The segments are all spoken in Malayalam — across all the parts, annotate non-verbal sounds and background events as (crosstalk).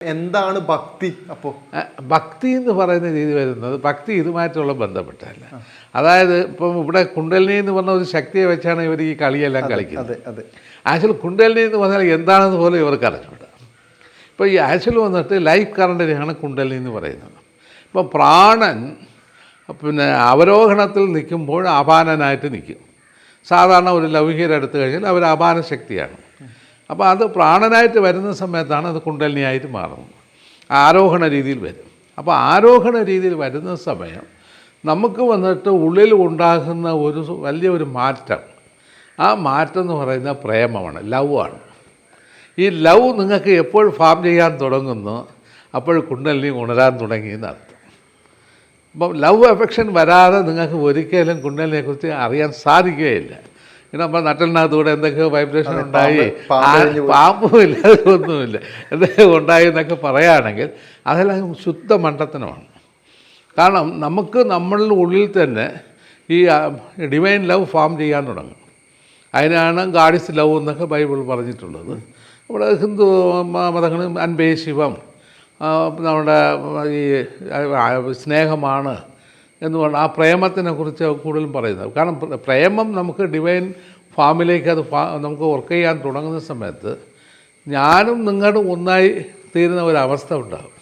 എന്താണ് ഭക്തി അപ്പോൾ ഭക്തി എന്ന് പറയുന്ന രീതി വരുന്നത് ഭക്തി ഇതുമായിട്ടുള്ള ബന്ധപ്പെട്ടല്ല അതായത് ഇപ്പം ഇവിടെ കുണ്ടലിനി എന്ന് പറഞ്ഞ ഒരു ശക്തിയെ വെച്ചാണ് ഇവർ ഈ കളിയെല്ലാം കളിക്കുന്നത്. അതെ അതെ. ആക്ച്വൽ കുണ്ടലിനി എന്ന് പറഞ്ഞാൽ എന്താണെന്ന് പോലും ഇവർക്ക് അറിഞ്ഞൂടാ ഇപ്പോൾ ഈ ആക്ച്വൽ വന്നിട്ട് ലൈഫ് കറണ്ടിനെയാണ് കുണ്ടലിനി എന്ന് പറയുന്നത്. ഇപ്പം പ്രാണൻ പിന്നെ അവരോഹണത്തിൽ നിൽക്കുമ്പോൾ അപാനനായിട്ട് നിൽക്കും. സാധാരണ ഒരു ലൗകികരെടുത്തു കഴിഞ്ഞാൽ അവർ അപാന ശക്തിയാണ് അപ്പോൾ അത് പ്രാണനായിട്ട് വരുന്ന സമയത്താണ് അത് കുണ്ടലിനിയായിട്ട് മാറുന്നത്. ആരോഹണ രീതിയിൽ വരും. അപ്പോൾ ആരോഹണ രീതിയിൽ വരുന്ന സമയം നമുക്ക് വന്നിട്ട് ഉള്ളിൽ ഉണ്ടാകുന്ന ഒരു വലിയൊരു മാറ്റം. ആ മാറ്റം എന്ന് പറയുന്ന പ്രേമമാണ് ലവ് ആണ്. ഈ ലവ് നിങ്ങൾക്ക് എപ്പോൾ ഫാം ചെയ്യാൻ തുടങ്ങുന്നു അപ്പോൾ കുണ്ടലിനി ഉണരാൻ തുടങ്ങി എന്നർത്ഥം. അപ്പം ലവ് എഫെക്ഷൻ വരാതെ നിങ്ങൾക്ക് ഒരിക്കലും കുണ്ടലിനെക്കുറിച്ച് അറിയാൻ സാധിക്കുകയില്ല. നമ്മൾ നട്ടലിനകത്തൂടെ എന്തൊക്കെയോ വൈബ്രേഷൻ ഉണ്ടായി. പാമ്പുമില്ല ഒന്നുമില്ല എന്തൊക്കെ ഉണ്ടായി എന്നൊക്കെ പറയുകയാണെങ്കിൽ അതെല്ലാം ശുദ്ധ മണ്ടത്തനമാണ്. കാരണം നമുക്ക് നമ്മളുടെ ഉള്ളിൽ തന്നെ ഈ ഡിവൈൻ ലവ് ഫാം ചെയ്യാൻ തുടങ്ങും. അതിനാണ് ഗാഡിസ് ലവ് എന്നൊക്കെ ബൈബിൾ പറഞ്ഞിട്ടുള്ളത്. നമ്മുടെ ഹിന്ദു മതങ്ങളും അൻപേ ശിവം നമ്മുടെ ഈ സ്നേഹമാണ് എന്ന് ആ പ്രേമത്തിനെ കുറിച്ച് കൂടുതലും പറയുന്നത്. കാരണം പ്രേമം നമുക്ക് ഡിവൈൻ ഫാമിലേക്ക് അത് ഫാ നമുക്ക് വർക്ക് ചെയ്യാൻ തുടങ്ങുന്ന സമയത്ത് ഞാനും നിങ്ങളുടെ ഒന്നായി തീരുന്ന ഒരവസ്ഥ ഉണ്ടാകും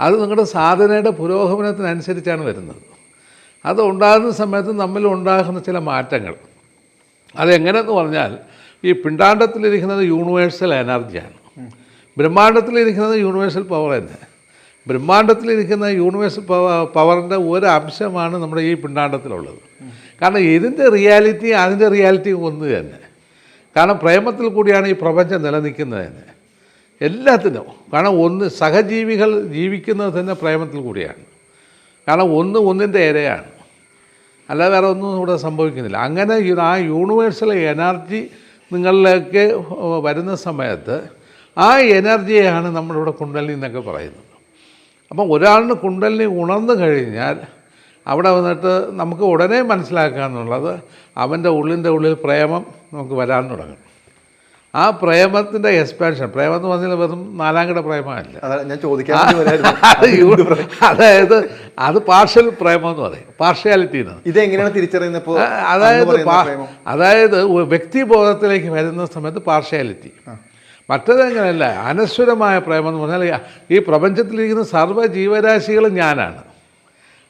അത് നിങ്ങളുടെ സാധനയുടെ പുരോഗമനത്തിനനുസരിച്ചാണ് വരുന്നത്. അത് ഉണ്ടാകുന്ന സമയത്ത് നമ്മൾ ഉണ്ടാകുന്ന ചില മാറ്റങ്ങൾ. അതെങ്ങനെയെന്ന് പറഞ്ഞാൽ ഈ പിണ്ടാണ്ടത്തിലിരിക്കുന്നത് യൂണിവേഴ്സൽ എനർജിയാണ് ബ്രഹ്മാണ്ടത്തിലിരിക്കുന്നത് യൂണിവേഴ്സൽ പവർ തന്നെ. ബ്രഹ്മാണ്ടത്തിലിരിക്കുന്ന യൂണിവേഴ്സ് പവറിന്റെ ഒരു അംശമാണ് നമ്മുടെ ഈ പിണ്ടാണ്ടത്തിലുള്ളത് കാരണം ഇതിന്റെ റിയാലിറ്റി അതിന്റെ റിയാലിറ്റി ഒന്ന് തന്നെ. കാരണം പ്രേമത്തിൽ കൂടിയാണ് ഈ പ്രപഞ്ചം നിലനിൽക്കുന്നത് തന്നെ. എല്ലാത്തിനും. കാരണം ഒന്ന് സഹജീവികൾ ജീവിക്കുന്നത് തന്നെ പ്രേമത്തിൽ കൂടിയാണ്. കാരണം ഒന്ന് ഒന്നിന്റെ ഇരയാണ്. അല്ലാതെ വേറെ ഒന്നും ഇവിടെ സംഭവിക്കുന്നില്ല. അങ്ങനെ ആ യൂണിവേഴ്സിലെ എനർജി നിങ്ങളിലേക്ക് വരുന്ന സമയത്ത് ആ എനർജിയാണ് നമ്മളിവിടെ കുണ്ടലിന്നൊക്കെ പറയുന്നത്. അപ്പം ഒരാളിന് കുണ്ടലിനി ഉണർന്നു കഴിഞ്ഞാൽ അവിടെ വന്നിട്ട് നമുക്ക് ഉടനെ മനസ്സിലാക്കുക എന്നുള്ളത് അവന്റെ ഉള്ളിന്റെ ഉള്ളിൽ പ്രേമം നമുക്ക് വരാൻ തുടങ്ങും. ആ പ്രേമത്തിന്റെ എക്സ്പാൻഷൻ പ്രേമം എന്ന് പറഞ്ഞാൽ വെറും നാലാം കിട പ്രേമമല്ല. ഞാൻ ചോദിക്കാൻ (laughs) അതായത് അത് പാർഷ്യൽ പ്രേമം എന്ന് പറയും. പാർഷ്യാലിറ്റി എന്ന് ഇത് എങ്ങനെയാണ് തിരിച്ചറിയുന്നത് അതായത്? അതായത് വ്യക്തിബോധത്തിലേക്ക് വരുന്ന സമയത്ത് പാർഷ്യാലിറ്റി മറ്റതങ്ങനെയല്ല അനശ്വരമായ പ്രേമം എന്ന് പറഞ്ഞാൽ ഈ പ്രപഞ്ചത്തിലിരിക്കുന്ന സർവ ജീവരാശികളും ഞാനാണ്.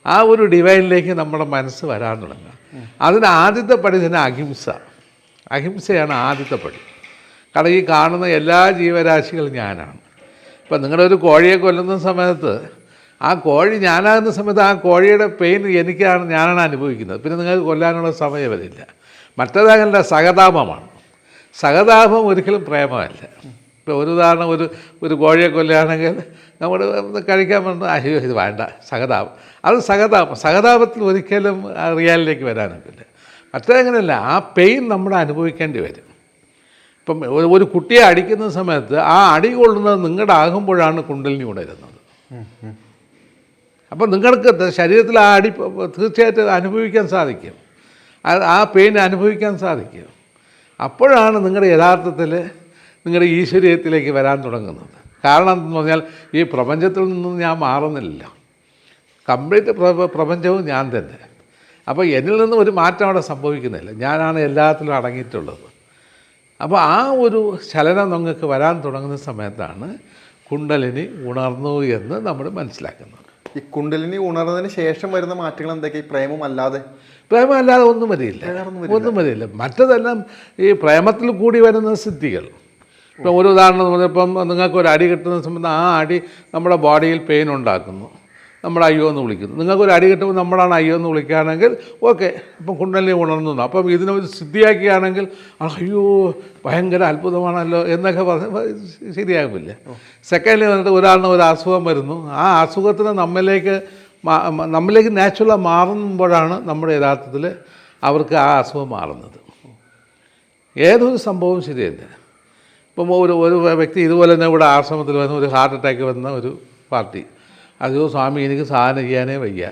ആ ഒരു ഡിവൈനിലേക്ക് നമ്മുടെ മനസ്സ് വരാൻ തുടങ്ങുക. അതിന് ആദ്യത്തെ പടി തന്നെ അഹിംസ. അഹിംസയാണ് ആദ്യത്തെ പടി. കാരണം ഈ കാണുന്ന എല്ലാ ജീവരാശികളും ഞാനാണ്. ഇപ്പം നിങ്ങളുടെ ഒരു കോഴിയെ കൊല്ലുന്ന സമയത്ത് ആ കോഴി ഞാനാകുന്ന സമയത്ത് ആ കോഴിയുടെ പെയിൻ എനിക്കാണ് ഞാനാണ് അനുഭവിക്കുന്നത്. പിന്നെ നിങ്ങൾക്ക് കൊല്ലാനുള്ള സമയം വരില്ല. മറ്റേതല്ല സഹതാപമാണ്. സഹതാപം ഒരിക്കലും പ്രേമമല്ല. ഇപ്പോൾ ഒരു ഉദാഹരണം ഒരു ഒരു കോഴിയെ കൊല്ലുകയാണെങ്കിൽ നമ്മൾ കഴിക്കാൻ പറഞ്ഞു അയ്യോ ഇത് വേണ്ട സഹതാപം. അത് സഹതാപം. സഹതാപത്തിൽ ഒരിക്കലും ആ റിയാലിലേക്ക് വരാനൊക്കില്ല. മറ്റേതങ്ങനെയല്ല ആ പെയിൻ നമ്മൾ അനുഭവിക്കേണ്ടി വരും. ഇപ്പം ഒരു- കുട്ടിയെ അടിക്കുന്ന സമയത്ത് ആ അടി കൊള്ളുന്നത് നിങ്ങളുടെ ആകുമ്പോഴാണ് കുണ്ടലിനി ഉണരുന്നത് അപ്പം നിങ്ങൾക്ക് ശരീരത്തിൽ ആ അടി തീർച്ചയായിട്ടും അനുഭവിക്കാൻ സാധിക്കും. ആ പെയിൻ അനുഭവിക്കാൻ സാധിക്കും. അപ്പോഴാണ് നിങ്ങളുടെ യഥാർത്ഥത്തിൽ നിങ്ങളുടെ ഈശ്വരീയത്തിലേക്ക് വരാൻ തുടങ്ങുന്നത്. കാരണം എന്തെന്ന് പറഞ്ഞാൽ ഈ പ്രപഞ്ചത്തിൽ നിന്നും ഞാൻ മാറുന്നില്ല. കംപ്ലീറ്റ് പ്ര പ്രപഞ്ചവും ഞാൻ തന്നെ. അപ്പോൾ എന്നിൽ നിന്നും ഒരു മാറ്റം അവിടെ സംഭവിക്കുന്നില്ല. ഞാനാണ് എല്ലാത്തിലും അടങ്ങിയിട്ടുള്ളത്. അപ്പോൾ ആ ഒരു ചലനം നിങ്ങൾക്ക് വരാൻ തുടങ്ങുന്ന സമയത്താണ് കുണ്ടലിനി ഉണർന്നു എന്ന് നമ്മൾ മനസ്സിലാക്കുന്നത്. ഈ കുണ്ടലിനി ഉണർന്നതിന് ശേഷം വരുന്ന മാറ്റങ്ങൾ എന്തൊക്കെ? ഈ പ്രേമം അല്ലാതെ. പ്രേമം അല്ലാതെ ഒന്നും വരില്ല. ഒന്നും വരില്ല. മറ്റതെല്ലാം ഈ പ്രേമത്തിൽ കൂടി വരുന്ന സിദ്ധികൾ. ഇപ്പം ഒരു ഉദാഹരണം ഇപ്പം നിങ്ങൾക്ക് ഒരു അടി കിട്ടുന്ന സമയത്ത് ആ അടി നമ്മുടെ ബോഡിയിൽ പെയിൻ ഉണ്ടാക്കുന്നു. നമ്മൾ അയ്യോ എന്ന് വിളിക്കുന്നു. നിങ്ങൾക്ക് ഒരു അടി കിട്ടുമ്പോൾ നമ്മളാണ് അയ്യോ എന്ന് വിളിക്കുകയാണെങ്കിൽ ഓക്കെ ഇപ്പം കുണ്ടല്ലേ ഉണർന്നു. അപ്പം ഇതിനെ ഒരു സിദ്ധിയാക്കുകയാണെങ്കിൽ അയ്യോ ഭയങ്കര അത്ഭുതമാണല്ലോ എന്നൊക്കെ പറഞ്ഞ് ശരിയാകില്ല സെക്കൻഡിൽ വന്നിട്ട് ഒരാളിന് ഒരു അസുഖം വരുന്നു. ആ അസുഖത്തിന് നമ്മിലേക്ക് നമ്മളിലേക്ക് നാച്ചുറലാ മാറുമ്പോഴാണ് നമ്മുടെ യഥാർത്ഥത്തിൽ അവർക്ക് ആ അസുഖം മാറുന്നത്. ഏതൊരു സംഭവവും ശരിയല്ല. ഇപ്പം ഒരു ഒരു വ്യക്തി ഇതുപോലെ തന്നെ ഇവിടെ ആശ്രമത്തിൽ വന്ന് ഒരു ഹാർട്ട് അറ്റാക്ക് വന്ന ഒരു പാർട്ടി അയ്യോ സ്വാമി എനിക്ക് സാധനം ചെയ്യാനേ വയ്യ.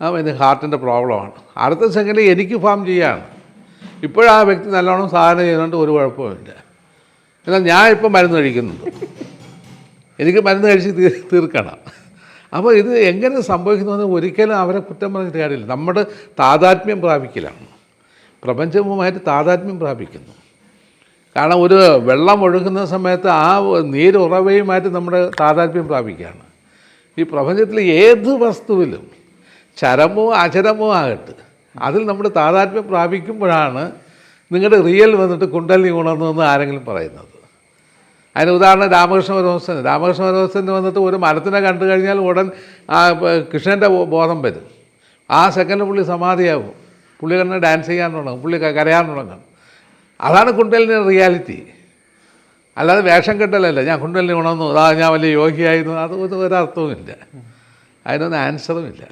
ആ എന്റെ ഹാർട്ടിന്റെ പ്രോബ്ലമാണ്. അടുത്ത സെക്കൻഡിൽ എനിക്ക് ഫാം ചെയ്യാണ് ഇപ്പോഴാ വ്യക്തി നല്ലോണം സാധനം ചെയ്യുന്നുണ്ട് ഒരു കുഴപ്പമില്ല എന്നാൽ ഞാൻ ഇപ്പം മരുന്ന് കഴിക്കുന്നുണ്ട് എനിക്ക് മരുന്ന് കഴിച്ച് തീ തീർക്കണം. അപ്പോൾ ഇത് എങ്ങനെ സംഭവിക്കുന്നു ഒരിക്കലും അവരെ കുറ്റം പറഞ്ഞിട്ട് കാര്യമില്ല. നമ്മുടെ താതാത്മ്യം പ്രാപിക്കലാണ്. പ്രപഞ്ചവുമായിട്ട് താതാത്മ്യം പ്രാപിക്കുന്നു. കാരണം ഒരു വെള്ളം ഒഴുകുന്ന സമയത്ത് ആ നീരുറവയുമായിട്ട് നമ്മുടെ താതാത്മ്യം പ്രാപിക്കുകയാണ്. ഈ പ്രപഞ്ചത്തിൽ ഏത് വസ്തുവിലും ചരമോ അചരമോ ആകട്ടെ അതിൽ നമ്മൾ താതാത്മ്യം പ്രാപിക്കുമ്പോഴാണ് നിങ്ങളുടെ റിയൽ വന്നിട്ട് കുണ്ടലിനി ഉണർന്നു ആരെങ്കിലും പറയുന്നത്. അതിന് ഉദാഹരണം രാമകൃഷ്ണ പരമഹംസൻ. രാമകൃഷ്ണ പരമഹംസന് വന്നിട്ട് ഒരു മരത്തിനെ കണ്ടു കഴിഞ്ഞാൽ ഉടൻ ആ കൃഷ്ണന്റെ ബോധം വരും. ആ സെക്കൻഡ് പുള്ളി സമാധിയാവും പുള്ളി കണ്ണ് ഡാൻസ് ചെയ്യാൻ തുടങ്ങും. പുള്ളി കരയാൻ തുടങ്ങും. അതാണ് കുണ്ടലിന്റെ റിയാലിറ്റി അല്ലാതെ വേഷം കെട്ടലല്ല. ഞാൻ കുണ്ടലിന് ഉണർന്നു അതാ ഞാൻ വലിയ യോഗിയായിരുന്നു അത് ഒരു ഒരർത്ഥവുമില്ല. അതിനൊന്നും ആൻസറുമില്ല